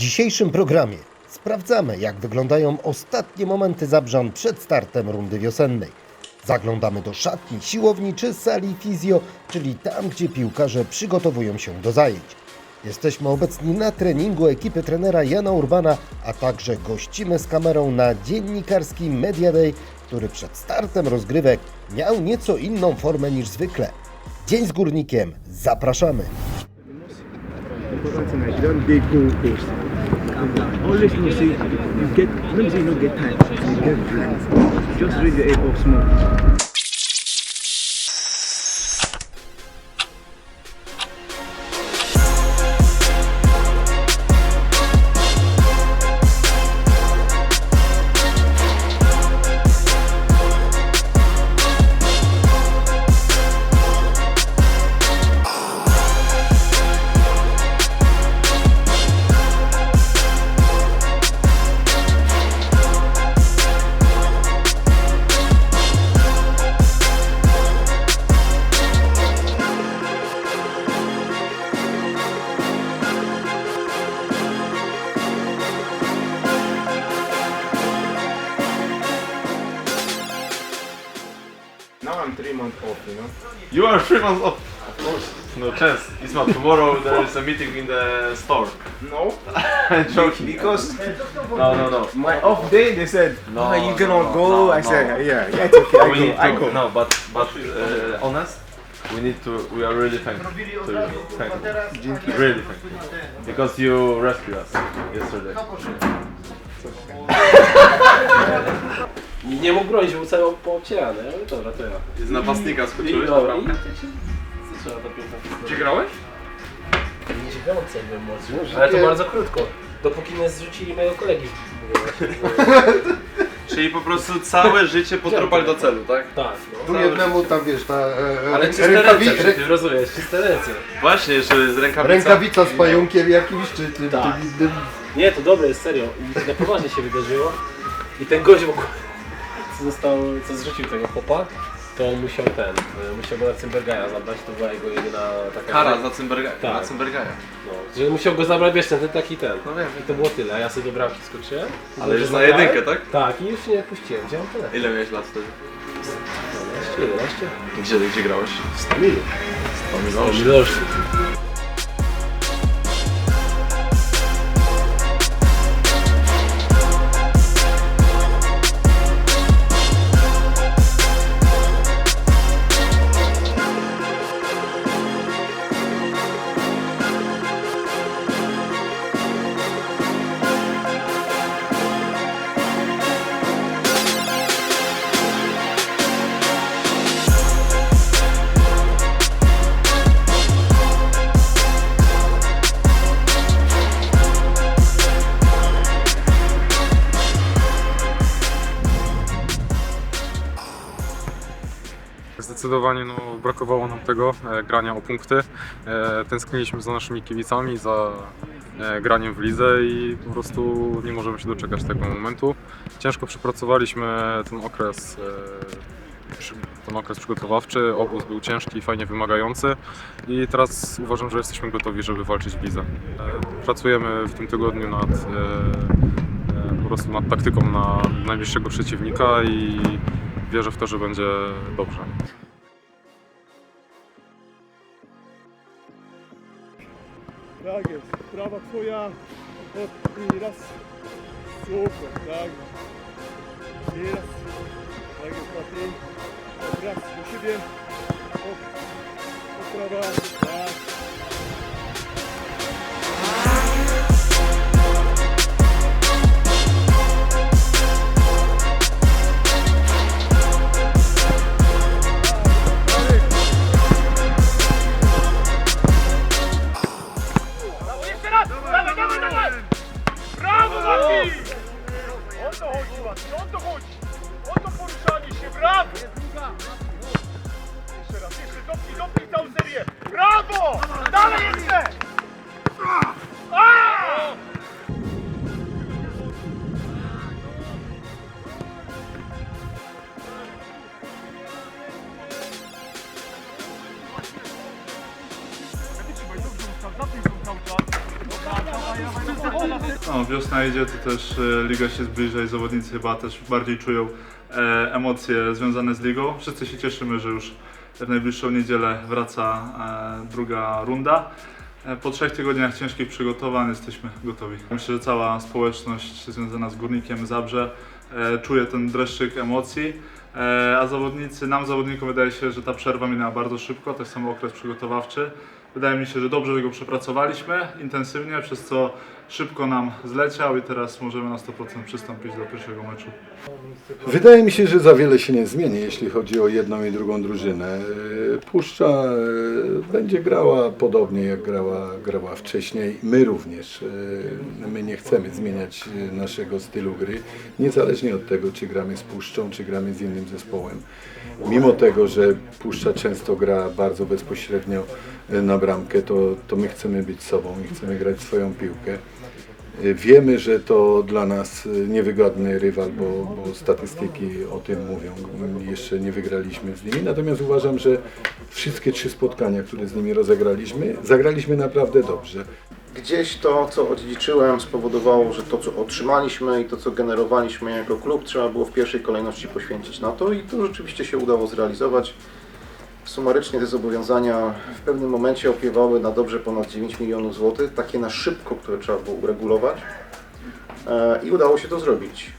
dzisiejszym programie sprawdzamy, jak wyglądają ostatnie momenty Zabrzan przed startem rundy wiosennej. Zaglądamy do szatni, siłowni czy sali fizjo, czyli tam, gdzie piłkarze przygotowują się do zajęć. Jesteśmy obecni na treningu ekipy trenera Jana Urbana, a także gościmy z kamerą na dziennikarski Media Day, który przed startem rozgrywek miał nieco inną formę niż zwykle. Dzień z górnikiem, zapraszamy! thing like you Always you see, you get let me say you don't get time, you get plans. Just raise your head up small. Months off, you know. You are three months off. Of course. No chance. It's not tomorrow. There is a meeting in the store. No, I'm joking. because No, no, no. my off day they said, No, "Oh, you no, gonna no, go?" no, I no. said, "Yeah, yeah, it's okay. I go, need I go." No, but but uh, honest. We need to. We are really thankful to you. Thank you. Really thankful because you rescued us yesterday. I nie mógł bronić, był cały poobcierany, ale dobra, to ja. Z napastnika I skoczyłeś dobra, i bramkę. tak się zaczęła ta piłka. Gdzie grałeś? Dziewiątce byłem młodszy, ale to bardzo krótko. Dopóki nie zrzucili mojego kolegi. Mówię właśnie, że- Czyli po prostu całe życie podrubali do celu, tak? Tak, Tu no. jednemu tam wiesz, ta e, Ale e, czyste rękawi- ręce, czy ty rozumiesz, czyste ręce. Właśnie, jeszcze z rękawica. rękawica z pająkiem jakimś, czy tym, Tak. tym innym. Nie, to dobre jest, serio. I na poważnie się wydarzyło. I ten gość w ogóle, co został, co zrzucił tego chłopa, to on musiał ten, y, musiał go na Cymbergaja zabrać, to była jego jedyna taka... Kara za Cymbergaja. Tak. Na Cymbergaja. No, że musiał go zabrać, wiesz, ten, ten taki ten. No wiem. I to było tyle, a ja sobie do bramki skoczyłem. Ale już na Zabrałem. jedynkę, tak? Tak, i już się nie puściłem, wziąłem tyle. Ile miałeś lat wtedy? 12, 11? Gdzie, gdzie grałeś? W Stamilu. Stamilu. Zdecydowanie no, brakowało nam tego e, grania o punkty. E, tęskniliśmy za naszymi kibicami, za e, graniem w lidze i po prostu nie możemy się doczekać tego momentu. Ciężko przepracowaliśmy ten okres, e, ten okres przygotowawczy. Obóz był ciężki, fajnie wymagający i teraz uważam, że jesteśmy gotowi, żeby walczyć w lidze. E, pracujemy w tym tygodniu nad e, e, po prostu nad taktyką na najbliższego przeciwnika i wierzę w to, że będzie dobrze. Tak jest, prawa twoja, od i raz, super, tak. I raz, tak jest Mati, raz do siebie, od prawa, tak. To chodzi Mati, o to chodzi! O to poruszanie się, brawo! Jeszcze raz, jeszcze dopnij, dopnij całą serię! Brawo! Dalej jeszcze! A! No, wiosna idzie, to też e, liga się zbliża i zawodnicy chyba też bardziej czują e, emocje związane z ligą. Wszyscy się cieszymy, że już w najbliższą niedzielę wraca e, druga runda. E, Po trzech tygodniach ciężkich przygotowań jesteśmy gotowi. Myślę, że cała społeczność związana z Górnikiem Zabrze e, czuje ten dreszczyk emocji, e, a zawodnicy, nam zawodnikom wydaje się, że ta przerwa minęła bardzo szybko, jest sam okres przygotowawczy. Wydaje mi się, że dobrze, go przepracowaliśmy intensywnie, przez co szybko nam zleciał i teraz możemy na 100% przystąpić do pierwszego meczu. Wydaje mi się, że za wiele się nie zmieni, jeśli chodzi o jedną i drugą drużynę. E, Puszcza e, będzie grała podobnie jak grała, grała wcześniej. My również. E, My nie chcemy zmieniać naszego stylu gry, niezależnie od tego, czy gramy z Puszczą, czy gramy z innym zespołem. Mimo tego, że Puszcza często gra bardzo bezpośrednio na bramkę, to, to my chcemy być sobą i chcemy grać swoją piłkę. Wiemy, że to dla nas niewygodny rywal, bo, bo statystyki o tym mówią. Jeszcze nie wygraliśmy z nimi, natomiast uważam, że wszystkie trzy spotkania, które z nimi rozegraliśmy, zagraliśmy naprawdę dobrze. Gdzieś to, co odziedziczyłem, spowodowało, że to, co otrzymaliśmy i to, co generowaliśmy jako klub, trzeba było w pierwszej kolejności poświęcić na to i to rzeczywiście się udało zrealizować. Sumarycznie te zobowiązania w pewnym momencie opiewały na dobrze ponad 9 milionów złotych, takie na szybko, które trzeba było uregulować E, i udało się to zrobić.